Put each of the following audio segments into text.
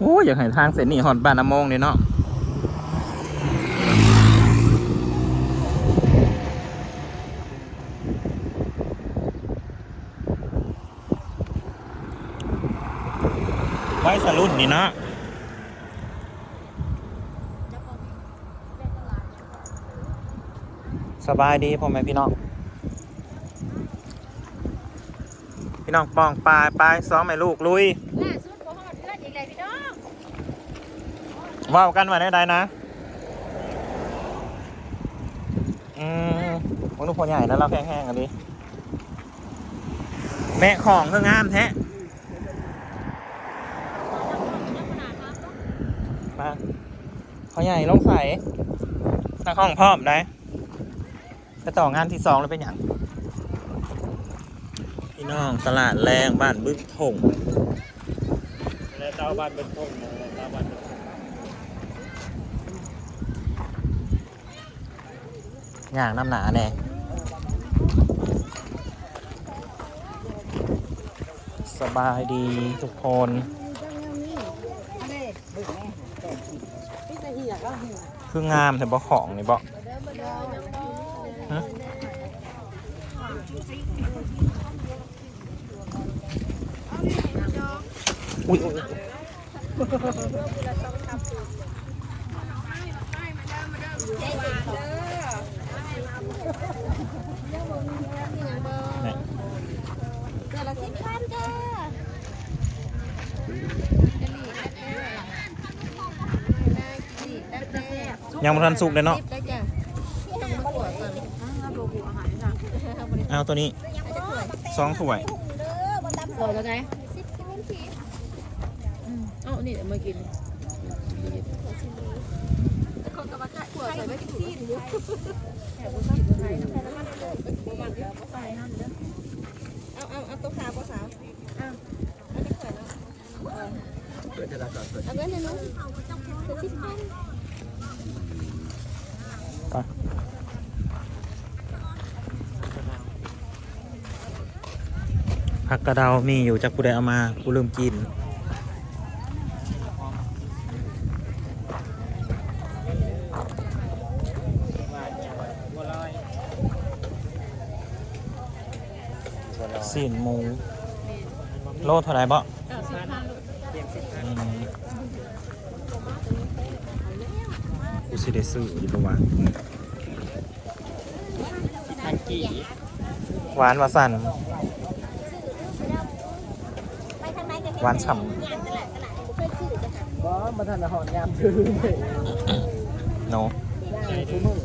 โอ้ยอยากให้ทางเส้นนี้หอดบ้านน้ำมงเลยเนาะไว้สรุ่นนี่เนาะสบายดีพ่อแม่พี่น้อง พี่น้องปองปลายปลายซ้อมแม่ลูกลุย ล่าสุดบ่ฮอดเพื่อนอีกเลยพี่น้อง ว่าวกันไว้ได้ใดนะ อืมมันลูกพอใหญ่แล้วเราแห้งๆกันดิแม่ของเคื่องามแท้มาพอใหญ่ลงใส่ตั้งห้องพร้อมได้จะต่องานที่สองแล้วเป็นอย่างพี่น้องตลาดแรงบ้านบึ้งถงแล้วเจ้าบ้านเป็นพงนะเจ้าบ้านเป็นพง อ ย่างน้ำหนาแน่สบายดีทุกคนคืองามแต่บ่ของนี่บ่อุ้ยอุ๊ย เดือนละสิบพันเด้อยังบ่ทันสุกเลยเนาะได้จ้ะต้องมาขวดก่อนเอาตัวนี้สองถ้วยขวดแล้วไงอืมเอ้านี่เดี๋ยวมากินคน กำลังจะขวดใส่ไว้ที่ซีนอยู่เอาเอาเอาตัวขาวตัวสาวเอาเอาที่ขวดเนาะเอาเงินเลยเนาะจะสิบพันผักกระเดามีอยู่จากกูได้เอามากูลืมกิน บัวลอย สีนหมูโลเท่าไหรบ่เตรียมสิบพันอืมกูสิได้ซื้ออยู่ปะวะพันกี่หวานวาสันไปทางไหนกันหวานฉ่ตลาดตลาดเคยซื้อจ้ะค่ะบ่มาทันหอนยามซื้อเลยำโนใช่ทุกมื้อ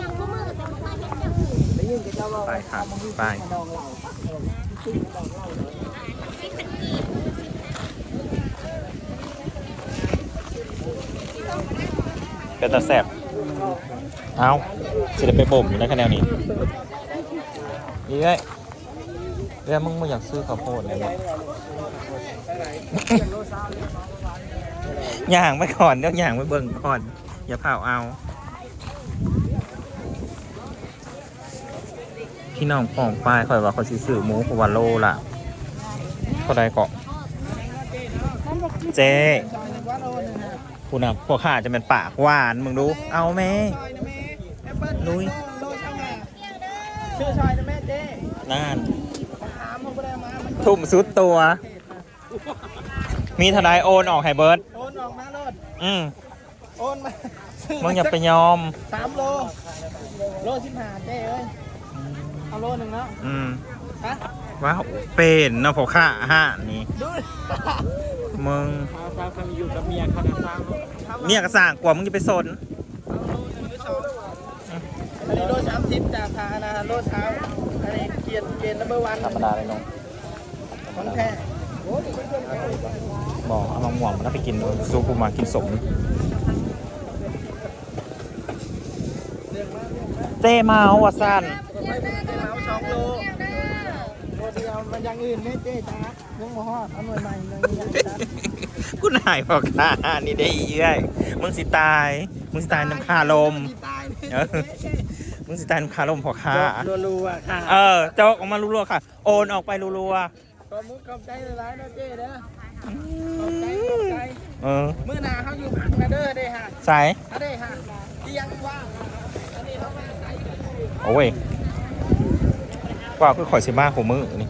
ยังคู่มือแต่ไม่เห็นจังได้ยินกับเจ้าว่าไปครับไป ดอง เหล้าเป็นตาแสบเอาสิได้ไปบ่มอยู่ในคะแนนนี้นี่เอ้ยเรื่องมึงไม่อยากซื้อข้าวโพดเลยเนี่ยย่างไปก่อนเดี๋ยวย่างไปเบิ่งก่อน อย่าเผาเอา พี่น้องป่องปลายคอยว่าเขาสิซื้อหมูกว่าโลล่ะเท่าใดเกาะเจ๊ คุณน่ะพวกข้าจะเป็นปากหวานมึงดู เอาแม่ซอยนะแม่แอปเปิ้ลลุยโลช่างแม่ชื่อซอยนะแม่เจ้นั่นถามเขาไม่ได้มามันทุ่มสุดตัว มีทนายโอนออกให้เบิร์ดโอนออกมาโลดอืมโอนมาซื้มึงอย่าไปยอมสามโล โลสิบห้าเจ้เอ้ย เอาโลหนึ่งแล้วอืมฮะว้าวเป็นนะพวกข้าห้านี่ดูดิ มึงข้าวซ้ำอยู่กับเมียขนาดซ้ำเมียกระสั่งกว่ามึงจะไปสนอันนี้โลสามสิบจากทานะโลเช้าอันนี้เกียร์เกียร์นัมเบอร์วันธรรมดาเลยน้องของแท้บอกเอามาหม่วงมันไปกินซูปูมากินสมเจ้เมาว่ะสันไม่เป็นเมาสองโลโลเดียวมันอยังอื่นไม่เจ๊จ้า ยังบ่ฮอดเอาหน่วยใหม่ยังยังจ้ากูนายบอกข้านี่ได้อีเอ้ยมึงสิตาย มึงสิตายน้ำคาลม ตายเออ มึงสิตายน้ำคาลมพอข้ารัวๆค่ะเออโจกออกมารัวๆค่ะ โอนออกไปรัวขอบมุกขอบใจหลายๆนะเจ๊เด้อๆอืขอบใจขอบใจมเออมื้อหน้าเฮาอยู่พักนะเด้อเด้ฮะใส่เอาเด้ฮะเตียงว่างอันนี้เฮาไม่ใส่ โอ้ยว่าคือข่อยสิมาของมือนี่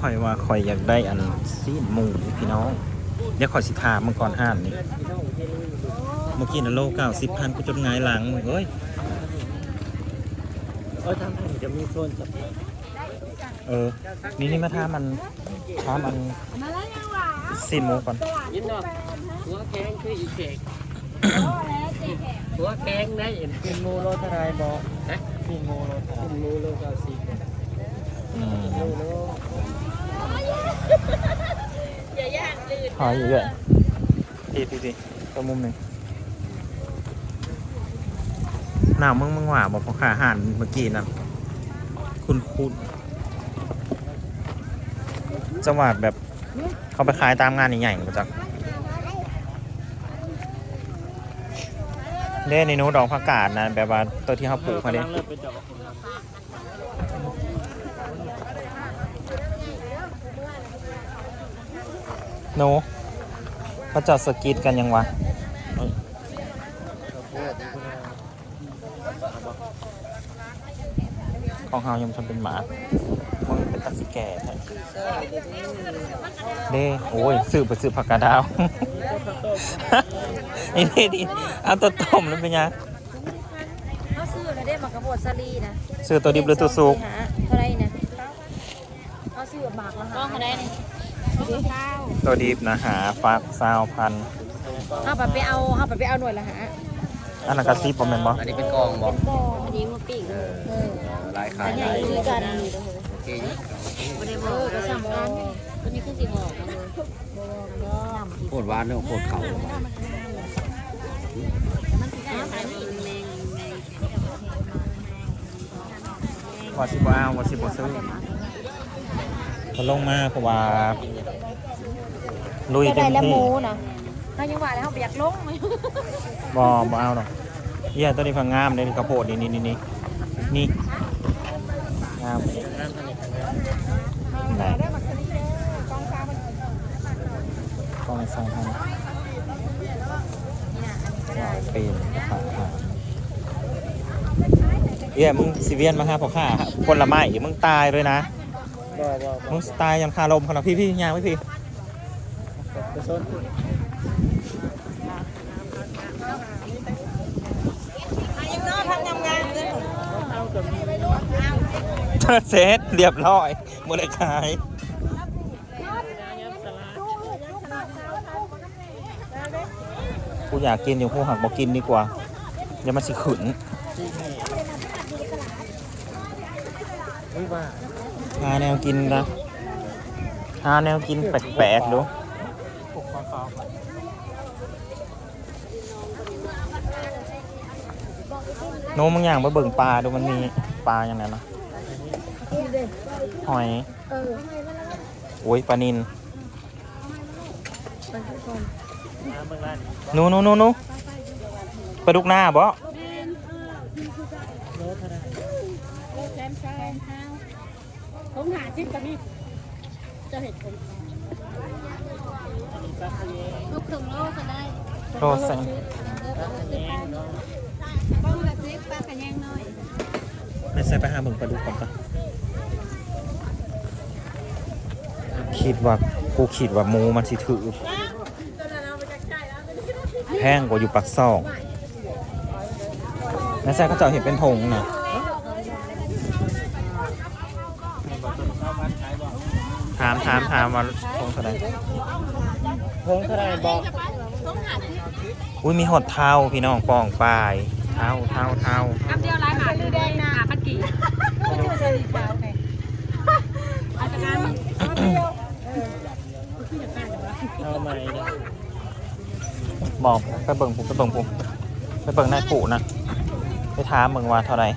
ข่อยว่าข่อยอยากได้อันซีนหมูพี่น้อง เดี๋ยวข่อยสิถามมึงก่อนห้านนี่ เมื่อกี้นะโลเก้าสิบพันกูจนหงายหลังเอ้ยเออทำให้จะมีโซนจับเออ นี่นี่มาทามันทามันซีนหมูก่อนยินเนาะหัวแข็งคืออีเขกหัวแข็งได้เห็นเป็นโมโลเทารายบ่ฮะเป็นโมโลเทารายเป็นโมโลเก้าสิบอืมโมโล อย่าย่างลื่นหอยอยู่ด้วยพี่พี่พี่ตัวมุมหนึ่งหนาวมึงมึงหว่าบอกพอขาอาหารเมื่อกี้นะคุณคุณจังหวัดแบบเขาไปขายตามงานใหญ่ๆมาจากเล่นในนู้ดอกผักกาดนะแบบว่าตัวที่เขาปลูกมาเด้เริ่มเป็นดอก หนูเขาจะสกีดกันยังวะของเฮายังทำเป็นหมามึงเป็นตักสิแก่แท้เด้โอ้ยสืบไปสืบผักกาดาวนี่นี่นี่เอาตัวต้มแล้วเป็นยังเขาซื้อแล้วได้มากระบดซาลีนะซื้อตัวดิบหรือตัวสุกหาเท่าไรนะเขาซื้อหมากละหาเท่าไรนี่เก้า ตัวดิบนะหาฟักซาวพันเอาไปเอาเอาไปเอาหน่วยละหาอันนั้นกระซิบบ่แม่นบ่อันนี้เป็นกองบอกก็อันนี้มาปีกเออลายขายอันใหญ่คือกันโอเคอยู่ไม่ได้บอกก็สามกันตัวนี้คือสีหอกเลยโคตรหวานเรื่องโคตรเขามันคือการขายนี่แมงแมงว่าสิบ่เอาว่าสิบ่ซื้อเขาลงมาเพราะว่า ลุยจะเต็ได้มแล้วที่หมูนะเขายังว่าแล้วเขาอยากลงไหมบ่บ่เอาหรอกเยี่ยตัวนี้พังงามเลยนี่ข้าวโพดนี่นี่นี่นี่นี่งามไหนกล้องสองพันเป็นราคาอาหารเยี่ยมึงสิเวียนมาหาพ่อข้าคนละไม้มึงตายเลยนะบ่บ่มึงตายยันคาลมขนาดพี่พี่ยางไม่พี่ ไปโซนยังน้อพันงาเลยเอาเสร็จเรียบร้อยหมดเลยขายกูอยากกินอยู่กูหักบอกกินดีกว่าเดี๋ยวมันสิขุนหาแนวกินนะหาแนวกินแปลกๆดู ปลุกฟ้าโน้มึงอย่างไปเบิ่งปลาดูมันมีปลาอย่างไรนะหอยโอ้ยปลานินน้ำเมืองร้านหนูหนูหนูหนูปลาดุกหน้าบ่โลเท่าไรผมหาจิ้มกับมีจะเห็ดผมป ลาทะเลลูกถึงโลก็ได้โรสใส่ปลาทะเลเนาะป้องแบบนี้ปลากระแยงน้อยไม่ใช่ไปหาเบิ่งปลาดุกก่อนปะคิดว่ากูคิดว่าหมูมันสิถือแพงกว่าอยู่ปักซองนั่นแซ่เขาเจะเห็นเป็นธงนะข้าวพันขายบ่ถามถามถามว่าธง เท่าไหร่พงเท่าไรบอกอุ้ยมีหดเท้าพี่น้องปองปลายเท้าเท้าเท้าคำเดียวลายหมาคือแดงนะพักกี่ชื่อสลิดขาวไงอาจารย์เอาใหม่นะบอกไปเบิ่งผมไปเบิ่งผมไปเบิ่งนายปู่นะไปถามเบิ่งว่าเท่าไหร่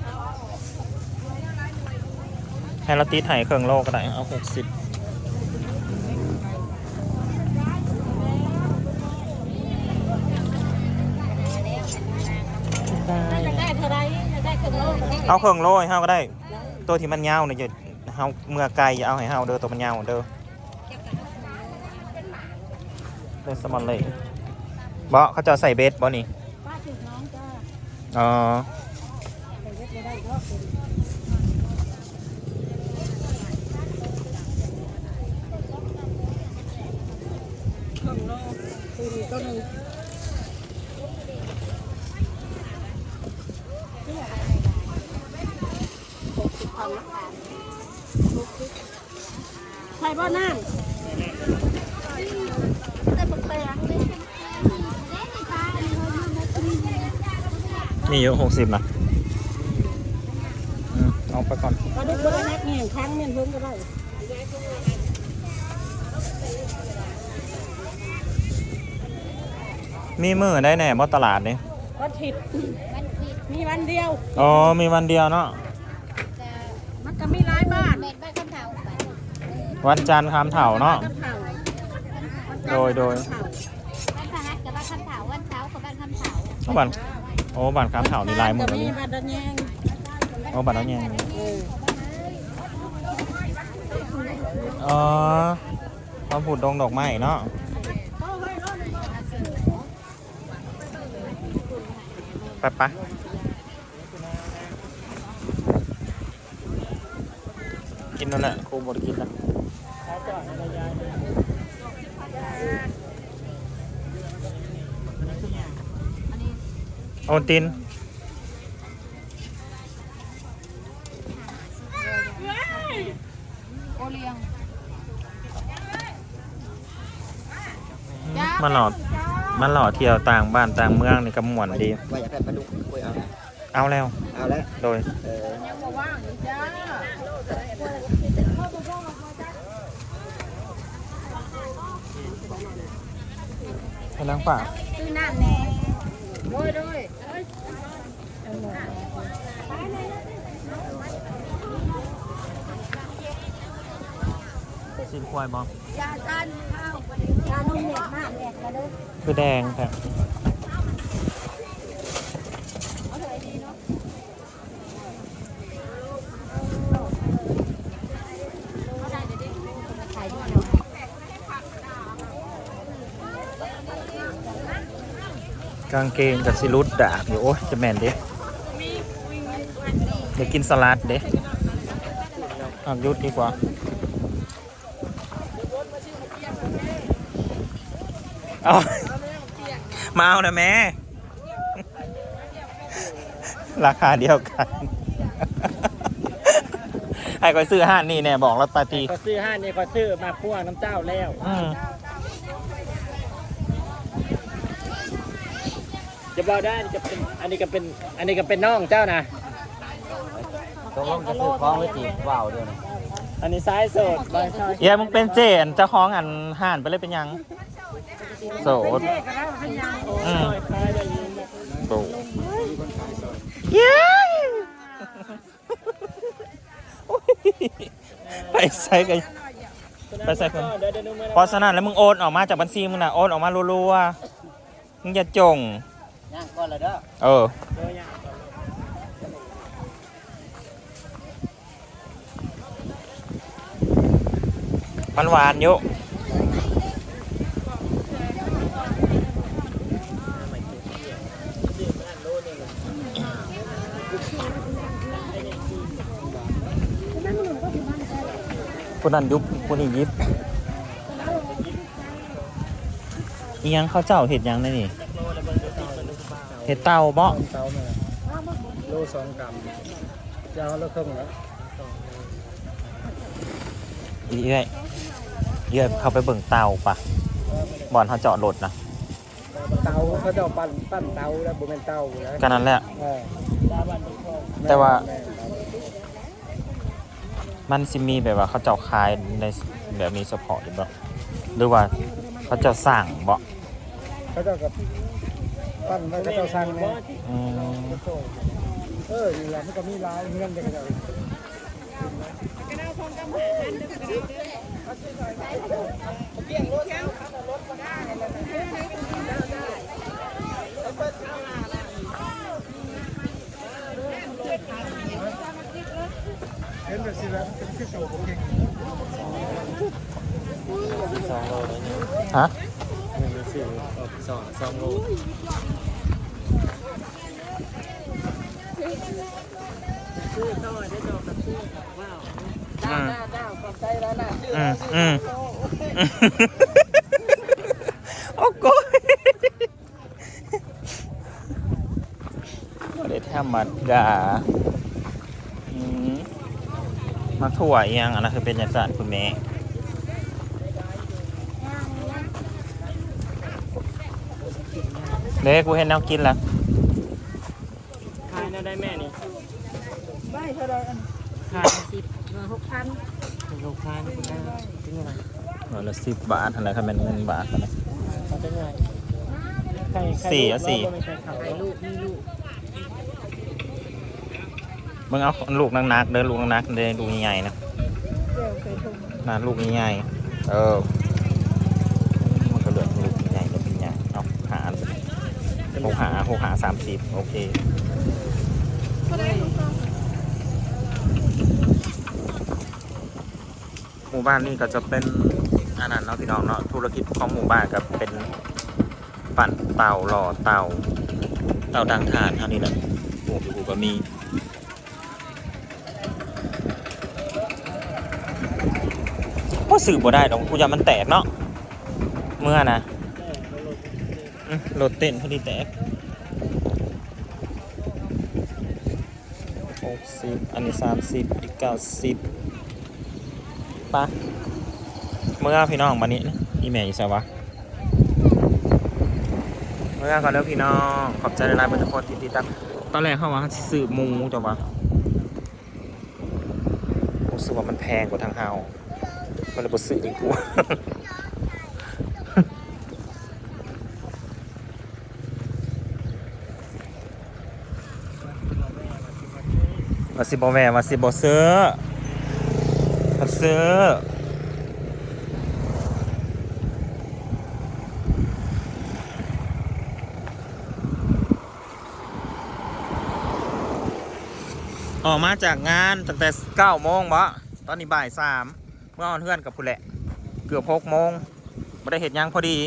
ให้เราตีไถ่เครื่องโลก็ได้เอาหกสิบ ตาย ได้ เท่าเครื่องโลกเอาเครื่องโลให้เฮาก็ได้ ตัวที่มันยาวเนี่ยจะเฮาเมื่อไกลอย่าเอาให้เฮาเด้อตัวมันยาวเด้อเล่นสมอลเลยบ่เขาจะใส่เบสบ่นี่ป้าจุกน้อง อ๋อใส่เล็กไม่ได้ก็เป็นตีนต้นหนึ่งใส่บ่อน้ำแต่บักแตงเลยนี่อยู่หกสิบนะอืมเอาไปก่อนก็ได้เบอร์นักเงี้ยครั้งเนี่ยเพิ่งก็ได้มีมือได้แน่บ่ตลาดนี่วันผิดมีวันเดียว อ๋อ มีวันเดียวเนาะ มันก็มีหลายบ้านเม็ดใบคำเถาไปวันจันทร์คำเถาเนาะกับเผาโดยโดย บ้านพหัสกับบ้านคำเถาวันเสาร์กับบ้านคำเถาโอ้บันโอ้บันคำเถานี่ลายมือก็มีนี่บัตรแยงโอ้บันแล้วเนี่ยเอออ๋อความผูดดงดอกไม้เนาะไปปะ กินนั่นแหละครูบไดกินแล้วโอนตินโอเลียงมันหล่อมันหล่อเที่ยวต่างบ้านต่างเมืองนี่ก็ม่วนดี ว่าอยากได้ปลาดุกคุยเอาเอาแล้ว เอาแล้ว โดย เออ ยังบ่ว่างอีกจ้า ให้ล้างป่าซื้อน้ำแน่โดยโดยสินควายบอยากันข้าว ยานุ่มเน็ตมากแหลกมาเลยคือแดงแต่ขายด้วยเนาะ กางเกงกับสิรุดดาบอยู่โอ้ยจะแม่นเด้เดี๋ยวกินสลัดเด้อักยุดดีกว่าเอามาเอานะแม่ ราคาเดียวกันไอ้ก็ซื้อห้านนี่แน่บอกแล้วปาตีก็ซื้อห้านี่ก็ซื้อมาพ่วงน้ำเจ้าแล้วอืม จะบอกได้อันนี้จะเป็นอันนี้ก็เป็นอันนี้ก็เป็นน้องเจ้านะ ตกลงจะซื้อของไว้ตีว่าวเดียวนะอันนี้ซ้ายโสดบางซ้ายเย้มึงเป็นเจนเจ้าของอันห่านไปเลยเป็นยัง โสดอืมคล้ายได้ยินนะโสดเย้ไปใส่กัน ไปใส่คน เดี๋ยวเดี๋ยวดูมือเพราะฉะนั้นแล้วมึงโอนออกมาจากบัญชีมึงนะโอนออกมารัวๆมึงอย่าจง ย่างก่อนเลยเด้อเออเดี๋ยวยังมันหวานอยู่คนนั้นยุบคนนี้ยิบอียังเขาเจ้าเห็ดยังไงนี่ เห็ดเต่าบ่เตาเนี่ยโลสองกรัมยาวแล้วครึ่งแล้วอีเอ้ยเอ้ยเขาไปเบิ่งเต่าปะบ่อนเขาเจาะรถนะเตาเขาจะเอาปั้นปั้นเตาแล้วบ่เป็นเตาแล้วก็นั้นแหละ เออแต่ว่ามันสิมีแบบว่าเขาเจ้าขายในแบบนี้เฉพาะหรือเปล่าหรือว่าเขาเจ้าสั่งบ่เขาเจะกับ ปั้นไว้เขาเจะสั่งเนี่ยอืมเออนี่แหละมันก็มีลายเงินเด็กเดียวแบบสิแล้วเป็นคือโชว์ผมเองสองโลเลยเนี่ยฮะมันมีสื่อออกสองสองโล ซื้อต่อได้ดอกกับซื้อว้าวด้าด้าด้าขอบใจแล้วนะชื่อ อืม ชื่ อืม โอ้ โอเคโอ้โกยบ่ได้ธรรมดาอืมมาถั่วอีหยังอันนั้นคือเป็นจังซั่นคุณแม่เด็กกูเห็นแนวกินแล้วขายน่าได้แม่นี่ไม่เท่าไรอันขายสิบหกพันเป็นลูกค้านี่ได้จริงเหรอร้อยละสิบบาทอะไรครับเป็นเงินบาทนะ เขาเป็นไงใครใครสี่อะสี่ไม่ใช่เขาไอ้ลูกมีลูกมึงเอาลูกนักๆเดินลูกนักๆเดินลูกใหญ่ๆนะเดี๋ยวเคยชมนะลูกใหญ่ๆเออมันก็เหลือลูกใหญ่ๆกับใหญ่เอาหารหกหาหกหาสามสิบโอเคหมู่บ้านนี่ก็จะเป็น อันนั้นเนาะพี่น้องเนาะธุรกิจของหมู่บ้านก็เป็นปั่นเต่าหล่อเต่าเต่าดังทานเท่านี้แหละโอ้โหก็มีก็สื่อบ่ได้ดอกกูจะมันแตกเนาะเมื่อนะอืมรถเต้นพอดีแตกหกสิบอันนี้สามสิบอีกเก้าสิบปะ เมื่อพี่น้องมานี้นะอีแม่อีสวะเมื่อก่อนแล้วพี่น้องขอบใจหลายๆบรรทุกคนที่ติดตามตอนแรกเข้ามาสิซื้อมูแต่ว่ารู้สึกว่ามันแพงกว่าทางเฮาก็เลยบซื้อดีกว่ามาสิบอแม่มาสิบอเซื้อมาซื้อ ออกมาจากงานตั้งแต่เก้าโมงบะตอนนี้บ่ายสามเมื่อออนเพื่อนกับผู้แหละ เกือบหกโมงไม่ได้เห็นยังพอดี